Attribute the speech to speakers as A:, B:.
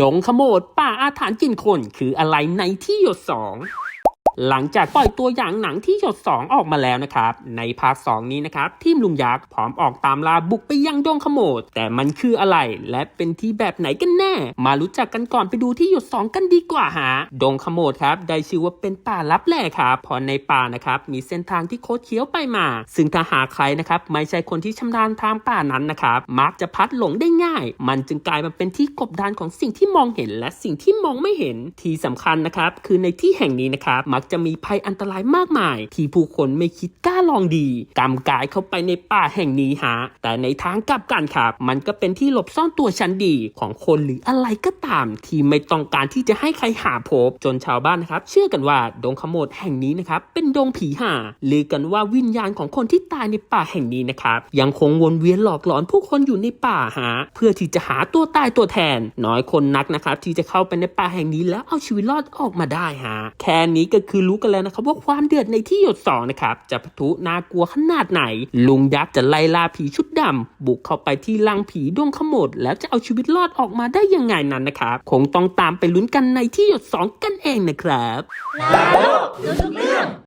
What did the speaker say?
A: ดงขโมดป่าอาถรรพ์กินคนคืออะไรในที่หยดสอง หลังจากปล่อยตัวอย่างหนังที่หยดสองออกมาแล้วนะครับ ในภาคสองนี้นะครับ ทีมลุงยักษ์พร้อมออกตามล่าบุกไปยังดงขโมด แต่มันคืออะไร และเป็นที่แบบไหนกันแน่ มารู้จักกันก่อนไปดูที่หยดสองกันดีกว่าฮะดงขโมดครับ ได้ชื่อว่าเป็นป่าลับแหล่ครับพราะในป่านะครับมีเส้นทางที่โคดเคี้ยวไปมา ซึ่งถ้าหากใครนะครับไม่ใช่คนที่ชำนาญทางป่านั้นนะครับมักจะพัดหลงได้ง่าย มันจึงกลายมาเป็นที่กบดานของสิ่งที่มองเห็น และสิ่งที่มองไม่เห็นที่สำคัญนะครับคือในที่แห่งนี้นะครับมักจะมีภัยอันตรายมากมาย ที่ผู้คนไม่คิดกล้าลองดีกำกายเข้าไปในป่าแห่งนี้ฮะแต่ในทางกลับกันครับ มันก็เป็นที่หลบซ่อนตัวชั้นดีของคนหรืออะไรก็ตาม ที่ไม่ต้องการที่จะให้ใครหาพบจนชาวบ้านนะครับ เชื่อกันว่าดงขโมดแห่งนี้นะครับเป็นดงผีห่าลือกันว่าวิญญาณของคนที่ตายในป่าแห่งนี้นะครับยังคงวนเวียนหลอกหลอนผู้คนอยู่ในป่าฮะเพื่อที่จะหาตัวตายตัวแทน น้อยคนนักนะครับที่จะเข้าไปในป่าแห่งนี้แล้วเอาชีวิตรอดออกมาได้ฮะแค่นี้ก็คือรู้กันแล้วนะครับว่าความเดือดในที่หยดสองนะครับจะปะทุน่ากลัวขนาดไหน ลุงยักษ์จะไล่ล่าผีชุดดำบุกเข้าไปที่ลังผีดวงขมด แล้วจะเอาชีวิตรอดออกมาได้ยังไงนั้นนะครับคงต้องตามไปลุ้นกันในที่หยดสองกันเองนะครับ
B: ลาโลกรู้ทุกเรื่อง